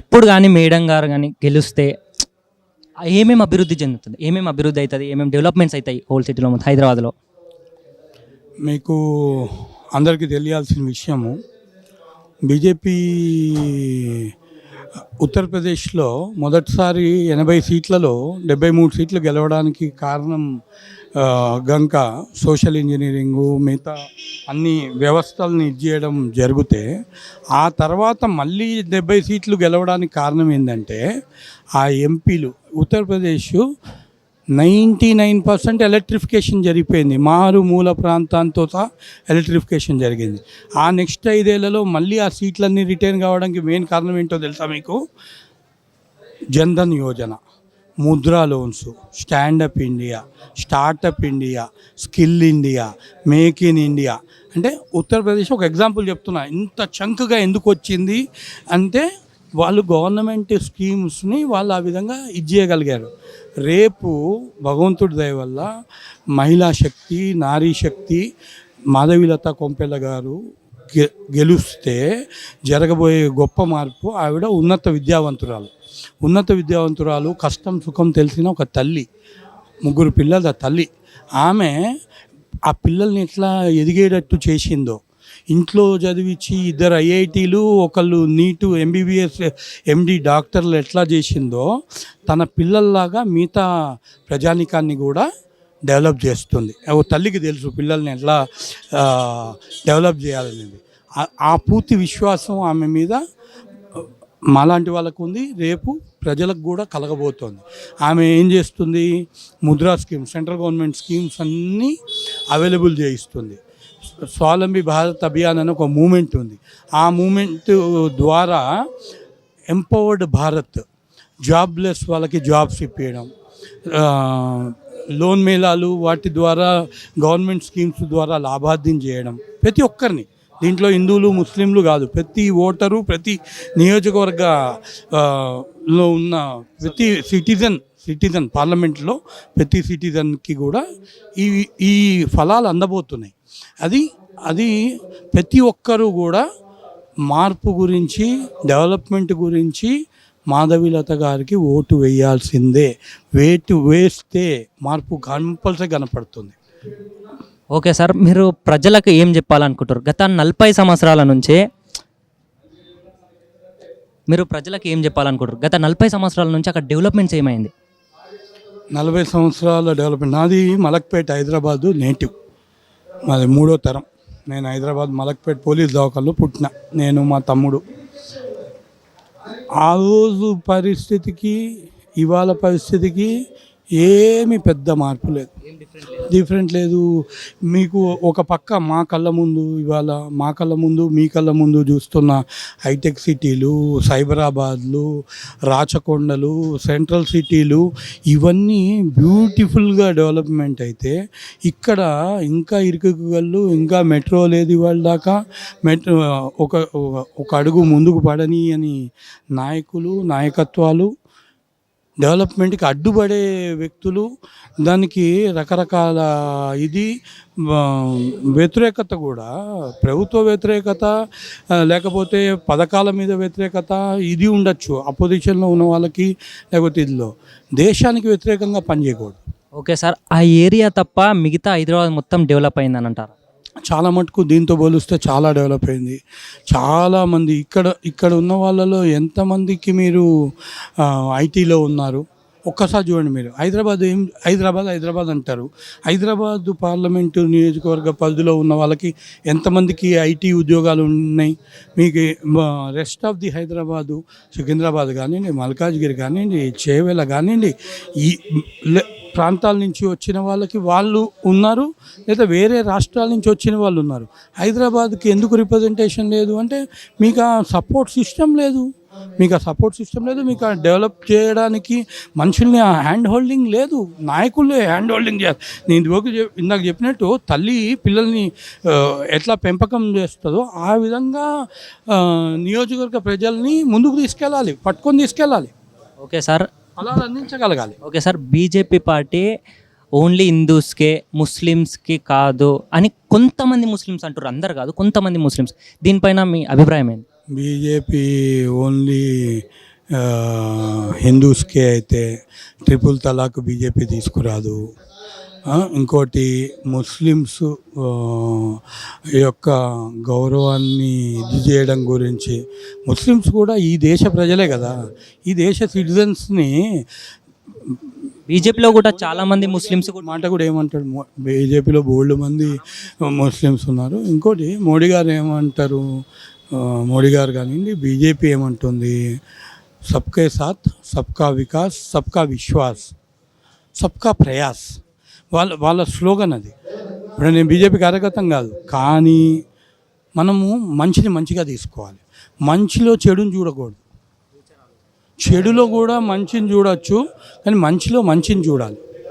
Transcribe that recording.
ఇప్పుడు కానీ మేడం గారు కానీ గెలిస్తే ఏమేమి అభివృద్ధి చెందుతుంది? ఏమేమి అభివృద్ధి అవుతుంది? ఏమేమి డెవలప్మెంట్స్ అవుతాయి హోల్ సిటీలో హైదరాబాద్లో? మీకు అందరికీ తెలియాల్సిన విషయము బీజేపీ ఉత్తరప్రదేశ్లో మొదటిసారి ఎనభై సీట్లలో డెబ్బై మూడు సీట్లు గెలవడానికి కారణం గంక సోషల్ ఇంజనీరింగు మిగతా అన్ని వ్యవస్థల్ని చేయడం జరిగితే ఆ తర్వాత మళ్ళీ డెబ్బై సీట్లు గెలవడానికి కారణం ఏంటంటే ఆ ఎంపీలు Uttar Pradesh ninety nine percent electrification జరిగిపోయింది. మారు మూల ప్రాంతాంతో ఎలక్ట్రిఫికేషన్ జరిగింది. ఆ నెక్స్ట్ ఐదేళ్ళలో మళ్ళీ ఆ సీట్లన్నీ రిటైన్ కావడానికి మెయిన్ కారణం ఏంటో తెలుసా మీకు? Jandhan Yojana. Mudra loans stand up India startup India skill India make in India. అంటే ఉత్తరప్రదేశ్ ఒక ఎగ్జాంపుల్ చెప్తున్నా ఇంత చంక్గా ఎందుకు వచ్చింది? అంటే వాళ్ళు గవర్నమెంట్ స్కీమ్స్ని వాళ్ళు ఆ విధంగా ఇది చేయగలిగారు. రేపు భగవంతుడి దయ వల్ల మహిళా శక్తి నారీ శక్తి మాధవీలత కొంపెల్ల గారు గెలుస్తే జరగబోయే గొప్ప మార్పు ఆవిడ ఉన్నత విద్యావంతురాలు. ఉన్నత విద్యావంతురాలు కష్టం సుఖం తెలిసిన ఒక తల్లి ముగ్గురు పిల్లల తల్లి. ఆమె ఆ పిల్లల్ని ఎట్లా ఎదిగేటట్టు చేసిందో. ఇంట్లో చదివించి ఇద్దరు ఐఐటీలు ఒకళ్ళు నీటు ఎంబీబీఎస్ ఎండి డాక్టర్లు ఎట్లా చేసిందో తన పిల్లల్లాగా మిగతా ప్రజానికాన్ని కూడా డెవలప్ చేస్తుంది. ఓ తల్లికి తెలుసు పిల్లల్ని ఎట్లా డెవలప్ చేయాలనేది. ఆ- పూర్తి విశ్వాసం ఆమె మీద మాలాంటి వాళ్ళకు ఉంది. రేపు ప్రజలకు కూడా కలగబోతోంది. ఆమె ఏం చేస్తుంది? Mudra scheme central government schemes అన్నీ అవైలబుల్ చేయిస్తుంది. స్వావలంబి భారత్ అభియాన్ అని ఒక మూమెంట్ ఉంది. ఆ మూమెంట్ ద్వారా ఎంపవర్డ్ భారత్ జాబ్లెస్ వాళ్ళకి జాబ్స్ ఇప్పించడం లోన్ మేళాలు వాటి ద్వారా గవర్నమెంట్ స్కీమ్స్ ద్వారా లాభార్థం చేయడం ప్రతి ఒక్కరిని. దీంట్లో హిందువులు ముస్లింలు కాదు ప్రతి ఓటరు ప్రతి నియోజకవర్గ లో ఉన్న ప్రతి సిటిజన్ సిటిజన్ పార్లమెంట్లో ప్రతి సిటిజన్కి కూడా ఈ ఈ ఫలాలు అందబోతున్నాయి. అది అది ప్రతి ఒక్కరూ కూడా మార్పు గురించి డెవలప్మెంట్ గురించి మాధవీలత గారికి ఓటు వేయాల్సిందే. వేటు వేస్తే మార్పు కంపల్సరీ కనపడుతుంది. ఓకే సార్ మీరు ప్రజలకు ఏం చెప్పాలనుకుంటారు గత నలభై సంవత్సరాల నుంచే మీరు ప్రజలకు ఏం చెప్పాలనుకుంటారు గత నలభై సంవత్సరాల నుంచి అక్కడ డెవలప్మెంట్స్ ఏమైంది? నలభై సంవత్సరాల డెవలప్మెంట్. నాది మలక్పేట హైదరాబాదు నేటివ్. మాది మూడో తరం. నేను హైదరాబాద్ మలక్పేట పోలీస్ దవాఖానలో పుట్టిన. నేను మా తమ్ముడు. ఆ రోజు పరిస్థితికి ఇవాళ పరిస్థితికి ఏమి పెద్ద మార్పు లేదు. డిఫరెంట్ లేదు? మీకు ఒక పక్క మా కళ్ళ ముందు ఇవాళ మా కళ్ళ ముందు మీ కళ్ళ ముందు చూస్తున్న హైటెక్ సిటీలు సైబరాబాద్లు రాచకొండలు సెంట్రల్ సిటీలు ఇవన్నీ బ్యూటిఫుల్గా డెవలప్మెంట్ అయితే ఇక్కడ ఇంకా ఇరుకుగళ్ళు ఇంకా మెట్రో లేదు ఇవాళ దాకా. మెట్రో ఒక ఒక అడుగు ముందుకు పడని అని నాయకులు నాయకత్వాలు డెవలప్మెంట్కి అడ్డుపడే వ్యక్తులు దానికి రకరకాల ఇది వ్యతిరేకత కూడా. ప్రభుత్వ వ్యతిరేకత లేకపోతే పథకాల మీద వ్యతిరేకత ఇది ఉండొచ్చు. అపోజిషన్లో ఉన్న వాళ్ళకి లేకపోతే ఇదిలో. దేశానికి వ్యతిరేకంగా పనిచేయకూడదు. Okay sir. ఆ ఏరియా తప్ప మిగతా హైదరాబాద్ మొత్తం డెవలప్ అయిందని అంటారు చాలా మటుకు దీంతో పోలిస్తే చాలా డెవలప్ అయింది. చాలామంది ఇక్కడ ఇక్కడ ఉన్న వాళ్ళలో ఎంతమందికి మీరు ఐటీలో ఉన్నారు? ఒక్కసారి చూడండి మీరు. హైదరాబాద్ ఏం హైదరాబాద్ హైదరాబాద్ అంటారు. హైదరాబాద్ పార్లమెంటు నియోజకవర్గ పరిధిలో ఉన్న వాళ్ళకి ఎంతమందికి ఐటీ ఉద్యోగాలు ఉన్నాయి? మీకు rest of the Hyderabad Secunderabad కానివ్వండి మల్కాజ్గిరి కానివ్వండి చేవేల కానివ్వండి ఈ ప్రాంతాల నుంచి వచ్చిన వాళ్ళకి వాళ్ళు ఉన్నారు లేదా వేరే రాష్ట్రాల నుంచి వచ్చిన వాళ్ళు ఉన్నారు. హైదరాబాద్కి ఎందుకు రిప్రజెంటేషన్ లేదు అంటే మీకు ఆ సపోర్ట్ సిస్టమ్ లేదు. మీకు ఆ సపోర్ట్ సిస్టమ్ లేదు మీకు ఆ డెవలప్ చేయడానికి మనుషుల్ని ఆ హ్యాండ్ హోల్డింగ్ లేదు. నాయకులే హ్యాండ్ హోల్డింగ్ చేయాలి. నేను ఇదివరకు ఇందాక చెప్పినట్టు తల్లి పిల్లల్ని ఎట్లా పెంపకం చేస్తుందో ఆ విధంగా నియోజకవర్గ ప్రజల్ని ముందుకు తీసుకెళ్ళాలి పట్టుకొని తీసుకెళ్ళాలి. Okay sir. ఫలాలు అందించగలగాలి. Okay sir BJP party only హిందూస్కే ముస్లిమ్స్కి కాదు అని కొంతమంది ముస్లిమ్స్ అంటారు అందరు కాదు కొంతమంది ముస్లిమ్స్. దీనిపైన మీ అభిప్రాయం ఏంటి బీజేపీ ఓన్లీ హిందూస్కే అయితే ట్రిపుల్ తలాక్ బీజేపీ తీసుకురాదు. ఇంకోటి ముస్లిమ్స్ యొక్క గౌరవాన్ని ఇది చేయడం గురించి. ముస్లిమ్స్ కూడా ఈ దేశ ప్రజలే కదా. ఈ దేశ సిటిజన్స్ని బీజేపీలో కూడా చాలా మంది ముస్లిమ్స్ కూడా మాట కూడా ఏమంటాడు? బీజేపీలో బోల్డ్ మంది ముస్లిమ్స్ ఉన్నారు. ఇంకోటి మోడీ గారు ఏమంటారు? మోడీ గారు కానివ్వండి బీజేపీ ఏమంటుంది? సబ్కే సాత్ సబ్కా వికాస్ సబ్కా విశ్వాస్ సబ్కా ప్రయాస్. వాళ్ళ వాళ్ళ స్లోగన్ అది. ఇప్పుడు నేను బీజేపీ కార్యకర్తం కాదు. కానీ మనము మంచిని మంచిగా తీసుకోవాలి. మంచిలో చెడుని చూడకూడదు. చెడులో కూడా మంచిని చూడొచ్చు కానీ మంచిలో మంచిని చూడాలి.